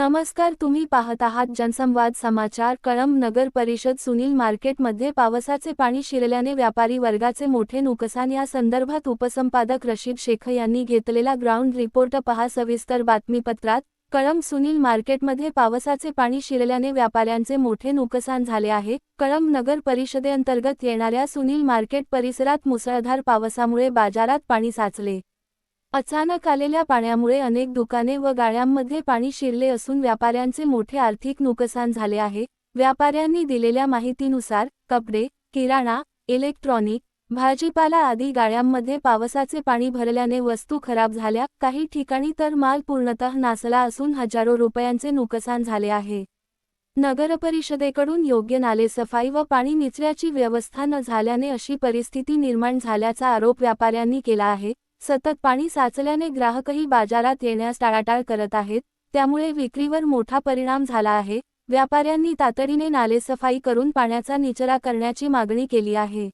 नमस्कार तुम्ही पाहत आहात जनसंवाद समाचार. कळंब नगर परिषद सुनील मार्केटमध्ये पावसाचे पाणी शिरल्याने व्यापारी वर्गाचे मोठे नुकसान. या संदर्भात उपसंपादक रशीद शेख यांनी घेतलेला ग्राउंड रिपोर्ट पहा. सविस्तर बातमीपत्रात कळंब सुनील मार्केटमध्ये पावसाचे पाणी शिरल्याने व्यापाऱ्यांचे मोठे नुकसान झाले आहे. कळंब नगर परिषदेअंतर्गत येणाऱ्या सुनील मार्केट परिसरात मुसळधार पावसामुळे बाजारात पाणी साचले. अचानक आलेल्या पाण्यामुळे अनेक दुकाने व गाळ्यांमध्ये पाणी शिरले असून व्यापाऱ्यांचे मोठे आर्थिक नुकसान झाले आहे. व्यापाऱ्यांनी दिलेल्या माहितीनुसार कपडे किराणा इलेक्ट्रॉनिक भाजीपाला आदी गाळ्यांमध्ये पावसाचे पाणी भरल्याने वस्तू खराब झाल्या. काही ठिकाणी तर माल पूर्णतः नासला असून हजारो रुपयांचे नुकसान झाले आहे. नगरपरिषदेकडून योग्य नालेसफाई व पाणी निचऱ्याची व्यवस्था न झाल्याने अशी परिस्थिती निर्माण झाल्याचा आरोप व्यापाऱ्यांनी केला आहे. सतत पाणी साचल्याने ग्राहकही बाजारात येण्यास टाळाटाळ करत आहेत त्यामुळे विक्रीवर मोठा परिणाम झाला आहे. व्यापाऱ्यांनी तातडीने नालेसफाई करून पाण्याचा निचरा करण्याची मागणी केली आहे.